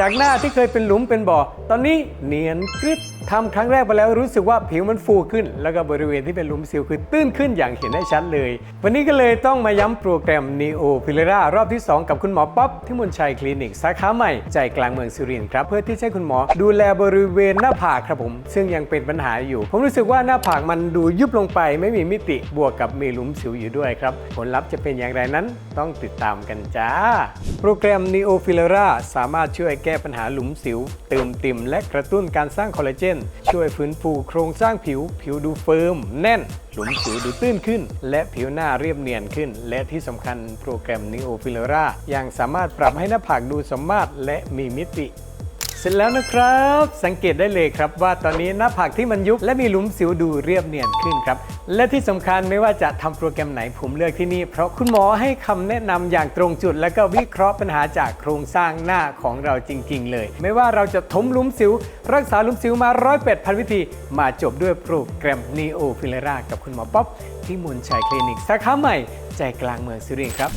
จากหน้าที่เคยเป็นหลุมเป็นบ่อ ตอนนี้เนียนกริบทำครั้งแรกไปแล้วรู้สึกว่าผิวมันฟูขึ้น แล้วก็บริเวณที่เป็นหลุมสิวคือตื้นขึ้นอย่างเห็นได้ชัดเลย วันนี้ก็เลยต้องมาย้ำโปรแกรม Neo p i l a r a รอบที่ 2 กับคุณหมอป๊อปที่มนชัยคลินิกสาขาใหม่ใจกลางเมืองสุรินทร์ครับเพื่อที่จะให้คุณหมอดูแลบริเวณหน้าผากครับผม ซึ่งยังเป็นปัญหาอยู่ ผมรู้สึกว่าหน้าผากมันดูยุบลงไป ไม่มีมิติบวกกับมีหลุมสิวอยู่ด้วยครับผลลัพธ์จะเป็นอย่างไรนั้นต้องติดตามกันจ้า โปรแกรม Neo f i l a r a สามารถช่วยแก้ปัญหาหลุมสิวเติมติ่มและกระตุ้นการสร้างคอลลาเจนช่วยฟื้นฟูโครงสร้างผิว ผิวดูเฟิร์มแน่น หลุมผิวดูตื้นขึ้น และผิวหน้าเรียบเนียนขึ้น และที่สำคัญโปรแกรม Neo f i l a r a ยังสามารถปรับให้หน้าผากดูสมมาตรและมีมิติ เสร็จแล้วนะครับ สังเกตได้เลยครับว่าตอนนี้หน้าผากที่มันยุบและมีหลุมสิวดูเรียบเนียนขึ้นครับ และที่สำคัญไม่ว่าจะทำโปรแกรมไหนผมเลือกที่นี่ เพราะคุณหมอให้คำแนะนำอย่างตรงจุด และก็วิเคราะห์ปัญหาจากโครงสร้างหน้าของเราจริง ๆ เลย ไม่ว่าเราจะถมหลุมสิว รักษาหลุมสิวมาร้อยเป็ดพันวิธี มาจบด้วยโปรแกรม Neo f i l a r a กับคุณหมอป๊อปที่มนชัยคลินิกสาขาใหม่ใจกลางเมืองสุรินทร์ครับ